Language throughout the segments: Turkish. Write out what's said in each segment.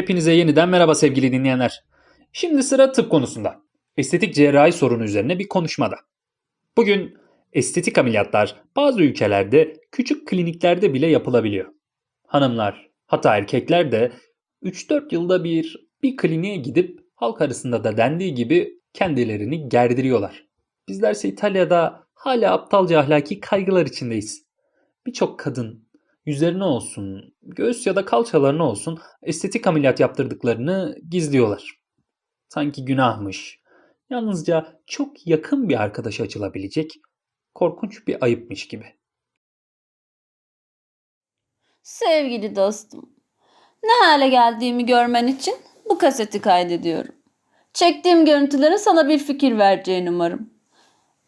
Hepinize yeniden merhaba sevgili dinleyenler. Şimdi sıra tıp konusunda. Estetik cerrahi sorunu üzerine bir konuşmada. Bugün estetik ameliyatlar bazı ülkelerde küçük kliniklerde bile yapılabiliyor. Hanımlar hatta erkekler de 3-4 yılda bir bir kliniğe gidip halk arasında da dendiği gibi kendilerini gerdiriyorlar. Bizlerse İtalya'da hala aptalca ahlaki kaygılar içindeyiz. Birçok kadın yüzlerine olsun, göğüs ya da kalçalarına olsun estetik ameliyat yaptırdıklarını gizliyorlar. Sanki günahmış. Yalnızca çok yakın bir arkadaşa açılabilecek korkunç bir ayıpmış gibi. Sevgili dostum, ne hale geldiğimi görmen için bu kaseti kaydediyorum. Çektiğim görüntülerin sana bir fikir vereceğini umarım.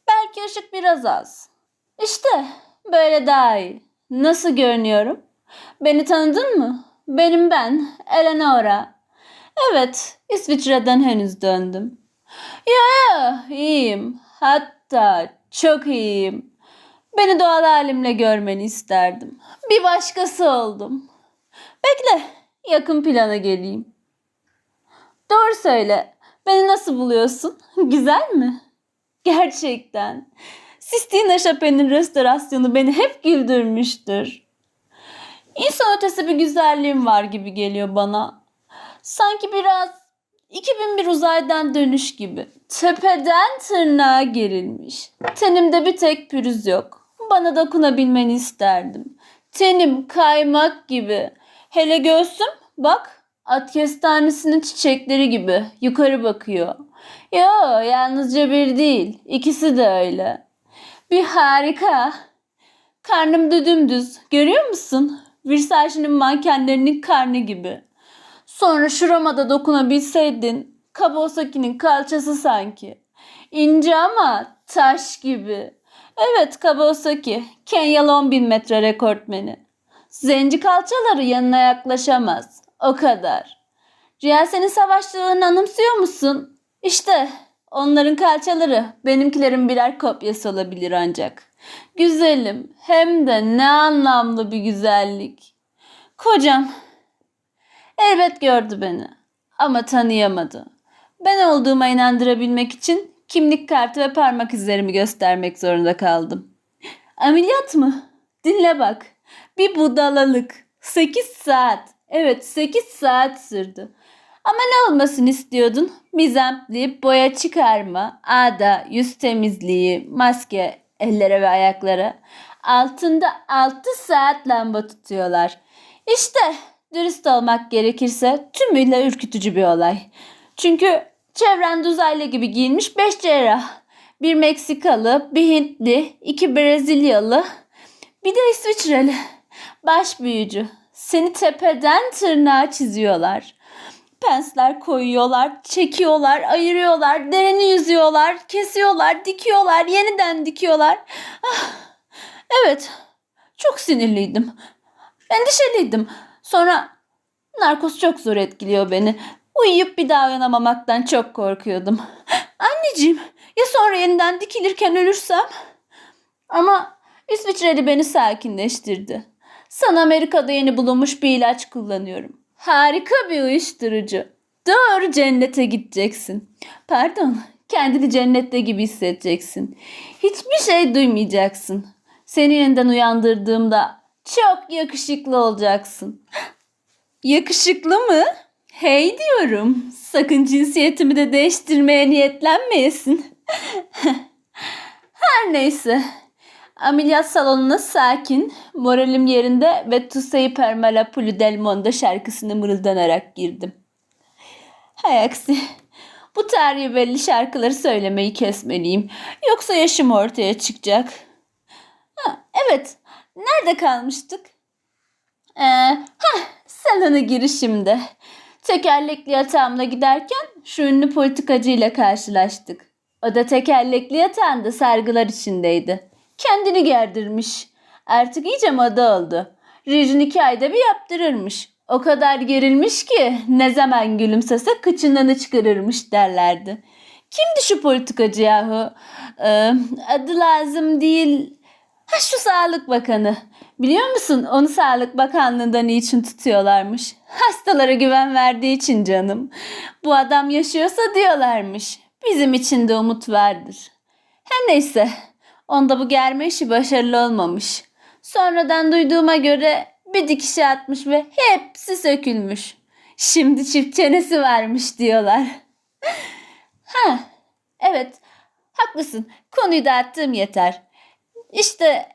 Belki ışık biraz az. İşte böyle daha iyi. Nasıl görünüyorum? Beni tanıdın mı? Benim ben, Eleonora. Evet, İsviçre'den henüz döndüm. Ya ya, iyiyim. Hatta çok iyiyim. Beni doğal halimle görmeni isterdim. Bir başkası oldum. Bekle, yakın plana geleyim. Doğru söyle. Beni nasıl buluyorsun? Güzel mi? Gerçekten. Sistine Chapin'in restorasyonu beni hep güldürmüştür. İnsan ötesi bir güzelliğim var gibi geliyor bana. Sanki biraz 2001 uzaydan dönüş gibi. Tepeden tırnağa gerilmiş. Tenimde bir tek pürüz yok. Bana dokunabilmeni isterdim. Tenim kaymak gibi. Hele göğsüm bak at kestanesinin çiçekleri gibi yukarı bakıyor. Yo yalnızca bir değil ikisi de öyle. Bir harika. Karnım da dümdüz görüyor musun? Versace'nin mankenlerinin karnı gibi. Sonra şurama da dokunabilseydin. Kabosaki'nin kalçası sanki. İnce ama taş gibi. Evet Kabosaki. Kenyalı 10 bin metre rekortmeni. Zenci kalçaları yanına yaklaşamaz. O kadar. Riyal senin savaşçılarını anımsıyor musun? İşte onların kalçaları benimkilerin birer kopyası olabilir ancak. Güzelim hem de ne anlamlı bir güzellik. Kocam elbet gördü beni ama tanıyamadı. Ben olduğuma inandırabilmek için kimlik kartı ve parmak izlerimi göstermek zorunda kaldım. Ameliyat mı? Dinle bak. Bir budalalık. 8 saat. Evet 8 saat sürdü. Ama ne olmasını istiyordun? Mizempli, boya çıkarma, ağda, yüz temizliği, maske, ellere ve ayaklara. Altında 6 saat lamba tutuyorlar. İşte dürüst olmak gerekirse tümüyle ürkütücü bir olay. Çünkü çevrende uzaylı gibi giyinmiş 5 cerrah. Bir Meksikalı, bir Hintli, iki Brezilyalı, bir de İsviçreli. Baş büyücü. Seni tepeden tırnağa çiziyorlar. Pensler koyuyorlar, çekiyorlar, ayırıyorlar, dereni yüzüyorlar, kesiyorlar, dikiyorlar, yeniden dikiyorlar. Ah, evet, çok sinirliydim. Endişeliydim. Sonra narkoz çok zor etkiliyor beni. Uyuyup bir daha uyanamamaktan çok korkuyordum. Anneciğim, ya sonra yeniden dikilirken ölürsem? Ama İsviçreli beni sakinleştirdi. Sana Amerika'da yeni bulunmuş bir ilaç kullanıyorum. Harika bir uyuşturucu. Doğru cennete gideceksin. Pardon, kendini cennette gibi hissedeceksin. Hiçbir şey duymayacaksın. Seni yeniden uyandırdığımda çok yakışıklı olacaksın. Yakışıklı mı? Hey diyorum. Sakın cinsiyetimi de değiştirmeye niyetlenmeyesin. Her neyse. Ameliyat salonuna sakin, moralim yerinde ve Tu sei per del mondo şarkısını mırıldanarak girdim. Hay aksi. Bu tarihi belli şarkıları söylemeyi kesmeliyim. Yoksa yaşım ortaya çıkacak. Ha, evet. Nerede kalmıştık? Ee, hah, salona girişimde. Tekerlekli yatağımla giderken şu ünlü politikacıyla karşılaştık. O da tekerlekli yatağında sargılar içindeydi. Kendini gerdirmiş. Artık iyice moda oldu. Rejin iki ayda bir yaptırırmış. O kadar gerilmiş ki ne zaman gülümsese kıçından çıkarırmış derlerdi. Kimdi şu politikacı yahu? Ee, adı lazım değil. Ha şu Sağlık Bakanı. Biliyor musun onu Sağlık Bakanlığı'nda niçin tutuyorlarmış? Hastalara güven verdiği için canım. Bu adam yaşıyorsa diyorlarmış. Bizim için de umut vardır. Her neyse. Onda bu germe işi başarılı olmamış. Sonradan duyduğuma göre bir dikişe atmış ve hepsi sökülmüş. Şimdi çift çenesi varmış diyorlar. ha, evet. Haklısın. Konuyu dağıttığım yeter. İşte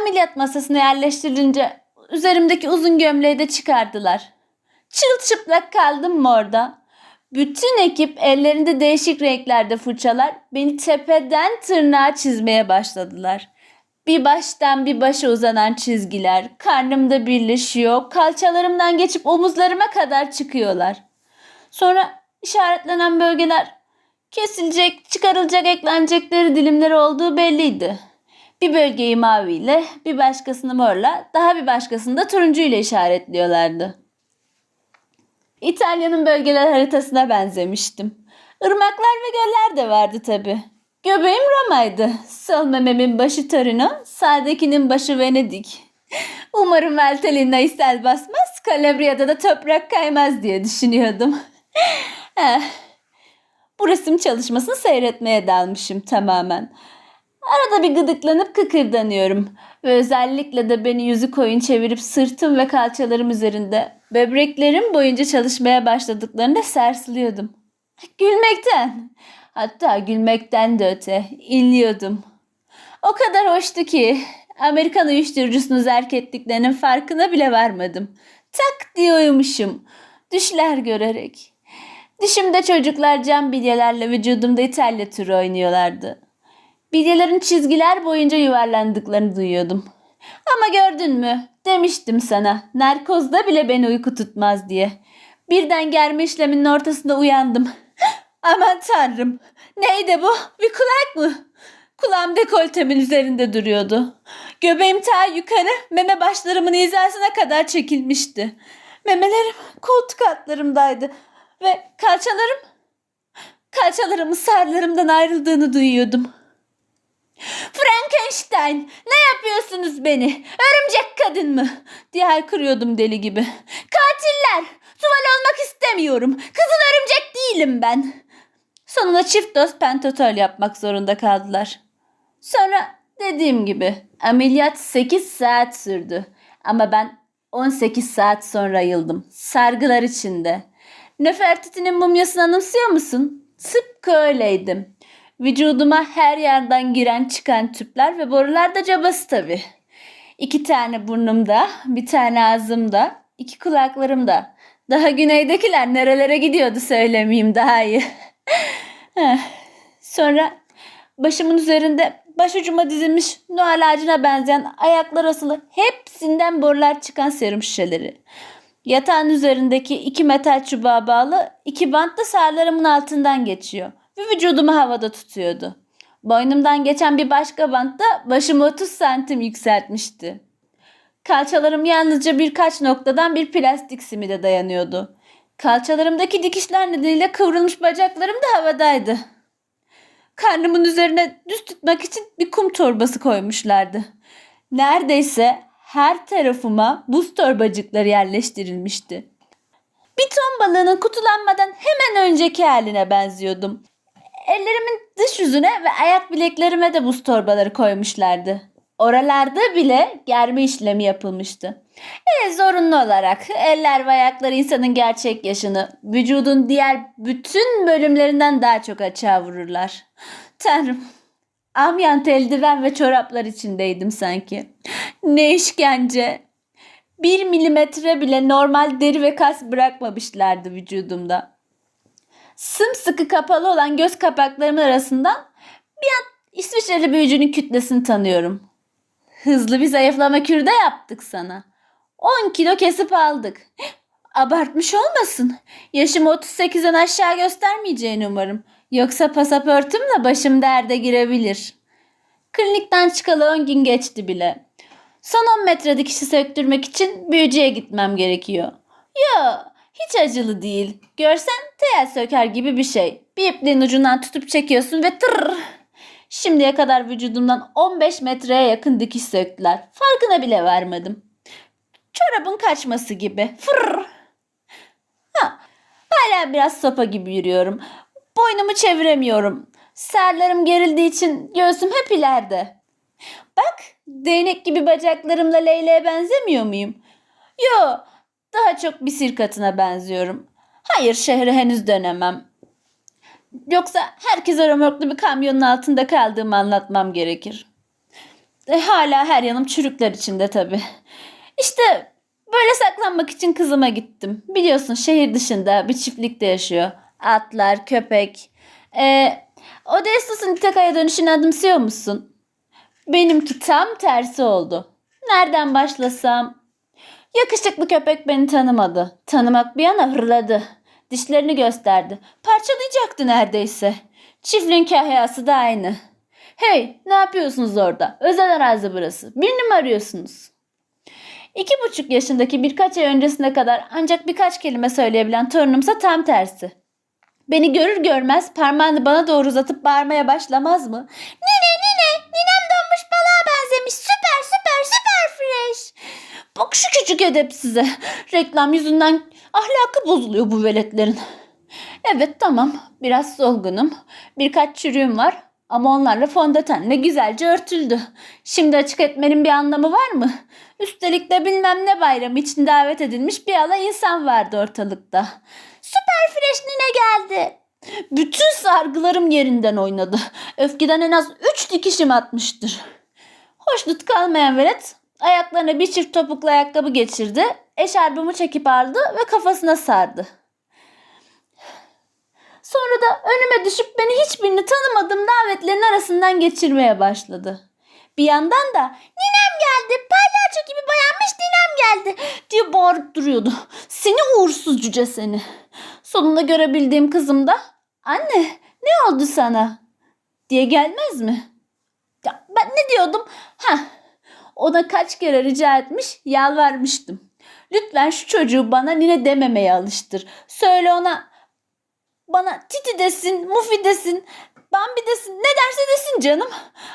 ameliyat masasına yerleştirilince üzerimdeki uzun gömleği de çıkardılar. Çırılçıplak kaldım mı orada? Bütün ekip ellerinde değişik renklerde fırçalar beni tepeden tırnağa çizmeye başladılar. Bir baştan bir başa uzanan çizgiler karnımda birleşiyor, kalçalarımdan geçip omuzlarıma kadar çıkıyorlar. Sonra işaretlenen bölgeler kesilecek, çıkarılacak, eklenecekleri dilimleri olduğu belliydi. Bir bölgeyi maviyle, bir başkasını morla, daha bir başkasını da turuncuyla işaretliyorlardı. İtalya'nın bölgeler haritasına benzemiştim. Irmaklar ve göller de vardı tabi. Göbeğim Roma'ydı. Sol mememin başı Torino, sağdakinin başı Venedik. Umarım Valtellina istel basmaz, Calabria'da da toprak kaymaz diye düşünüyordum. Eh, Bu resim çalışmasını seyretmeye dalmışım tamamen. Arada bir gıdıklanıp kıkırdanıyorum. Ve özellikle de beni yüzü koyun çevirip sırtım ve kalçalarım üzerinde böbreklerim boyunca çalışmaya başladıklarında sersliyordum. Gülmekten. Hatta gülmekten de öte inliyordum. O kadar hoştu ki Amerikan uyuşturucusunu zerk ettiklerinin farkına bile varmadım. Tak diye uyumuşum. Düşler görerek. Dişimde çocuklar cam bilyelerle vücudumda İtalya turu oynuyorlardı. Bilyelerin çizgiler boyunca yuvarlandıklarını duyuyordum. Ama gördün mü? Demiştim sana. Narkozda bile beni uyku tutmaz diye. Birden germe işleminin ortasında uyandım. Aman tanrım. Neydi bu? Bir kulak mı? Kulağım dekoltemin üzerinde duruyordu. Göbeğim ta yukarı meme başlarımın hizasına kadar çekilmişti. Memelerim koltuk altlarımdaydı ve kalçalarım kalçalarımın sarlarımdan ayrıldığını duyuyordum. Frankenstein ne yapıyorsunuz beni? Örümcek kadın mı? diye haykırıyordum deli gibi. Katiller! Tuval olmak istemiyorum. Kızıl örümcek değilim ben. Sonunda çift doz pentatol yapmak zorunda kaldılar. Sonra dediğim gibi ameliyat 8 saat sürdü. Ama ben 18 saat sonra yıldım. Sargılar içinde. Nefertiti'nin mumyasını anımsıyor musun? Tıpkı öyleydim. Vücuduma her yerden giren çıkan tüpler ve borular da cabası tabii. İki tane burnumda, bir tane ağzımda, iki kulaklarımda. Daha güneydekiler nerelere gidiyordu söylemeyeyim daha iyi. Sonra başımın üzerinde başucuma dizilmiş Noel ağacına benzeyen ayaklar asılı hepsinden borular çıkan serum şişeleri. Yatağın üzerindeki iki metal çubuğa bağlı iki bant da sağlarımın altından geçiyor ve vücudumu havada tutuyordu. Boynumdan geçen bir başka bant da başımı 30 santim yükseltmişti. Kalçalarım yalnızca birkaç noktadan bir plastik simide dayanıyordu. Kalçalarımdaki dikişler nedeniyle kıvrılmış bacaklarım da havadaydı. Karnımın üzerine düz tutmak için bir kum torbası koymuşlardı. Neredeyse her tarafıma buz torbacıkları yerleştirilmişti. Bir ton balığının kutulanmadan hemen önceki haline benziyordum. Ellerimin dış yüzüne ve ayak bileklerime de buz torbaları koymuşlardı. Oralarda bile germe işlemi yapılmıştı. E, zorunlu olarak eller ve ayaklar insanın gerçek yaşını vücudun diğer bütün bölümlerinden daha çok açığa vururlar. Tanrım, amyant eldiven ve çoraplar içindeydim sanki. Ne işkence. Bir milimetre bile normal deri ve kas bırakmamışlardı vücudumda. Sımsıkı kapalı olan göz kapaklarımın arasından bir an İsviçreli büyücünün kütlesini tanıyorum. Hızlı bir zayıflama kürü de yaptık sana. 10 kilo kesip aldık. Abartmış olmasın. Yaşımı 38'den aşağı göstermeyeceğini umarım. Yoksa pasaportumla başım derde girebilir. Klinikten çıkalı 10 gün geçti bile. Son 10 metre dikişi söktürmek için büyücüye gitmem gerekiyor. Yo, hiç acılı değil. Görsen tel söker gibi bir şey. Bir ipliğin ucundan tutup çekiyorsun ve tırr. Şimdiye kadar vücudumdan 15 metreye yakın dikiş söktüler. Farkına bile vermedim. Çorabın kaçması gibi. Fırr. Ha, hala biraz sopa gibi yürüyorum. Boynumu çeviremiyorum. Serlerim gerildiği için göğsüm hep ileride. Bak, değnek gibi bacaklarımla Leyla'ya benzemiyor muyum? Yo, daha çok bir sirk atına benziyorum. Hayır, şehre henüz dönemem. Yoksa herkese römorklu bir kamyonun altında kaldığımı anlatmam gerekir. E, hala her yanım çürükler içinde tabii. İşte böyle saklanmak için kızıma gittim. Biliyorsun şehir dışında bir çiftlikte yaşıyor. Atlar, köpek. E, Odysseus'un İtaka'ya dönüşünü adımsıyor musun? Benimki tam tersi oldu. Nereden başlasam? Yakışıklı köpek beni tanımadı. Tanımak bir yana hırladı. Dişlerini gösterdi. Parçalayacaktı neredeyse. Çiftliğin kahyası da aynı. Hey ne yapıyorsunuz orada? Özel arazi burası. Birini mi arıyorsunuz? İki buçuk yaşındaki birkaç ay öncesine kadar ancak birkaç kelime söyleyebilen torunumsa tam tersi. Beni görür görmez parmağını bana doğru uzatıp bağırmaya başlamaz mı? Nine nine ninem donmuş balığa benzemiş süper süper süper fresh. Bak şu küçük edepsize. Reklam yüzünden ahlakı bozuluyor bu veletlerin. Evet tamam biraz solgunum. Birkaç çürüğüm var ama onlarla fondötenle güzelce örtüldü. Şimdi açık etmenin bir anlamı var mı? Üstelik de bilmem ne bayramı için davet edilmiş bir ala insan vardı ortalıkta. Süper fresh nine geldi. Bütün sargılarım yerinden oynadı. Öfkeden en az üç dikişim atmıştır. Hoşnut kalmayan velet ayaklarına bir çift topuklu ayakkabı geçirdi. Eşarbımı çekip aldı ve kafasına sardı. Sonra da önüme düşüp beni hiçbirini tanımadığım davetlerin arasından geçirmeye başladı. Bir yandan da ninem geldi, palyaço gibi boyanmış ninem geldi diye bağırıp duruyordu. Seni uğursuz cüce seni. Sonunda görebildiğim kızım da anne ne oldu sana diye gelmez mi? Ya ben ne diyordum? Ha, ona kaç kere rica etmiş, yalvarmıştım. Lütfen şu çocuğu bana nine dememeye alıştır. Söyle ona bana Titi desin, Mufi desin, Bambi desin, ne derse desin canım.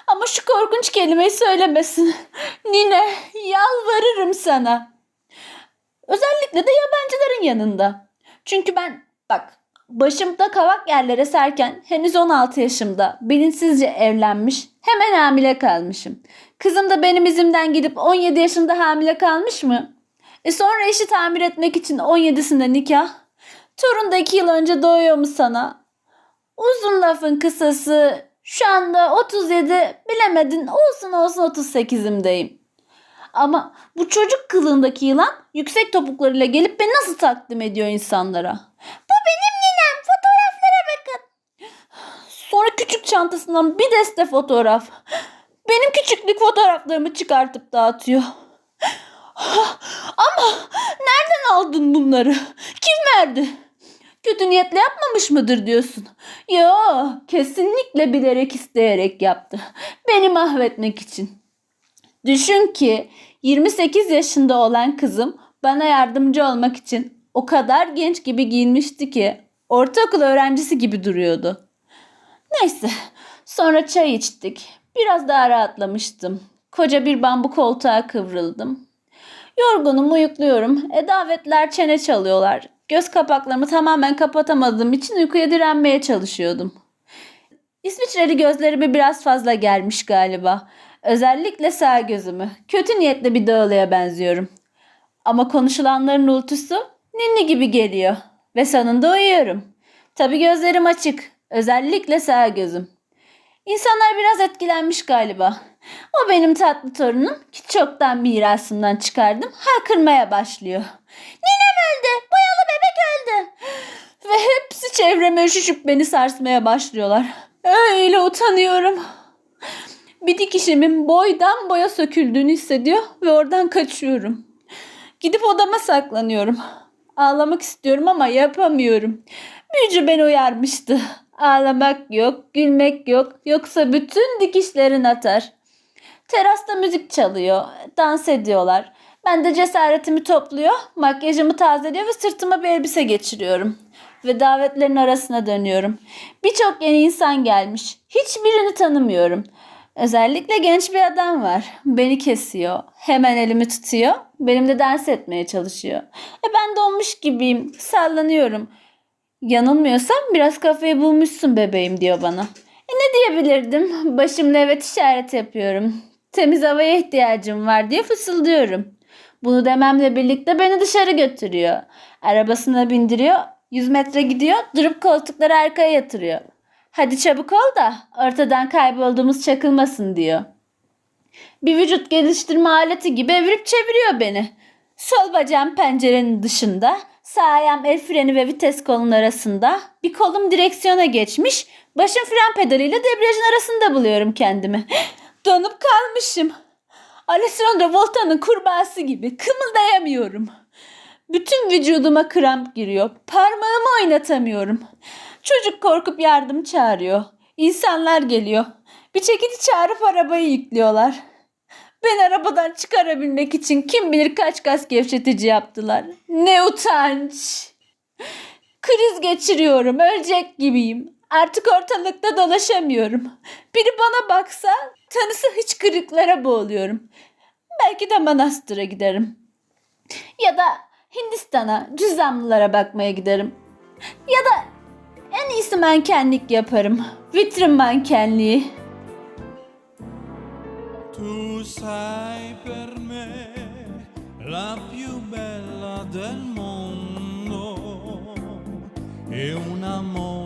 Ama şu korkunç kelimeyi söylemesin. Nine, yalvarırım sana. Özellikle de yabancıların yanında. Çünkü ben bak başımda kavak yerlere serken henüz 16 yaşımda bilinçsizce evlenmiş hemen hamile kalmışım. Kızım da benim izimden gidip 17 yaşında hamile kalmış mı? E sonra işi tamir etmek için 17'sinde nikah. Torun da 2 yıl önce doğuyor mu sana? Uzun lafın kısası şu anda 37 bilemedin olsun olsun 38'imdeyim. Ama bu çocuk kılığındaki yılan yüksek topuklarıyla gelip beni nasıl takdim ediyor insanlara? Bu benim Sonra küçük çantasından bir deste fotoğraf. Benim küçüklük fotoğraflarımı çıkartıp dağıtıyor. Ama nereden aldın bunları? Kim verdi? Kötü niyetle yapmamış mıdır diyorsun? Yo, kesinlikle bilerek isteyerek yaptı. Beni mahvetmek için. Düşün ki 28 yaşında olan kızım bana yardımcı olmak için o kadar genç gibi giyinmişti ki ortaokul öğrencisi gibi duruyordu. Neyse sonra çay içtik. Biraz daha rahatlamıştım. Koca bir bambu koltuğa kıvrıldım. Yorgunum uyukluyorum. E davetler çene çalıyorlar. Göz kapaklarımı tamamen kapatamadığım için uykuya direnmeye çalışıyordum. İsviçreli gözlerimi biraz fazla gelmiş galiba. Özellikle sağ gözümü. Kötü niyetle bir dağılıya benziyorum. Ama konuşulanların ultusu ninni gibi geliyor. Ve sonunda uyuyorum. Tabii gözlerim açık. Özellikle sağ gözüm. İnsanlar biraz etkilenmiş galiba. O benim tatlı torunum ki çoktan mirasımdan çıkardım. Haykırmaya başlıyor. Ninem öldü. Boyalı bebek öldü. Ve hepsi çevreme üşüşüp beni sarsmaya başlıyorlar. Öyle utanıyorum. Bir dikişimin boydan boya söküldüğünü hissediyor ve oradan kaçıyorum. Gidip odama saklanıyorum. Ağlamak istiyorum ama yapamıyorum. Büyücü beni uyarmıştı. Ağlamak yok, gülmek yok. Yoksa bütün dikişlerin atar. Terasta müzik çalıyor. Dans ediyorlar. Ben de cesaretimi topluyor, makyajımı tazeliyor ve sırtıma bir elbise geçiriyorum. ve davetlerin arasına dönüyorum. Birçok yeni insan gelmiş. Hiçbirini tanımıyorum. Özellikle genç bir adam var. Beni kesiyor. Hemen elimi tutuyor. Benimle dans etmeye çalışıyor. E ben donmuş gibiyim. Sallanıyorum. Yanılmıyorsam biraz kafayı bulmuşsun bebeğim diyor bana. E ne diyebilirdim? Başımla evet işaret yapıyorum. Temiz havaya ihtiyacım var diye fısıldıyorum. Bunu dememle birlikte beni dışarı götürüyor. Arabasına bindiriyor. 100 metre gidiyor. Durup koltukları arkaya yatırıyor. Hadi çabuk ol da ortadan kaybolduğumuz çakılmasın diyor. Bir vücut geliştirme aleti gibi evirip çeviriyor beni. Sol bacağım pencerenin dışında, sağ el freni ve vites kolun arasında, bir kolum direksiyona geçmiş, başım fren pedalıyla debriyajın arasında buluyorum kendimi. Donup kalmışım. Alessandro Volta'nın kurbağası gibi kımıldayamıyorum. Bütün vücuduma kramp giriyor. Parmağımı oynatamıyorum. Çocuk korkup yardım çağırıyor. İnsanlar geliyor. Bir çekici çağırıp arabayı yüklüyorlar. Beni arabadan çıkarabilmek için kim bilir kaç gaz gevşetici yaptılar. Ne utanç. Kriz geçiriyorum. Ölecek gibiyim. Artık ortalıkta dolaşamıyorum. Biri bana baksa tanısı hıçkırıklara boğuluyorum. Belki de manastıra giderim. Ya da Hindistan'a cüzdanlılara bakmaya giderim. Ya da en iyisi mankenlik yaparım. Vitrin mankenliği. Tu sei per me la più bella del mondo e un amore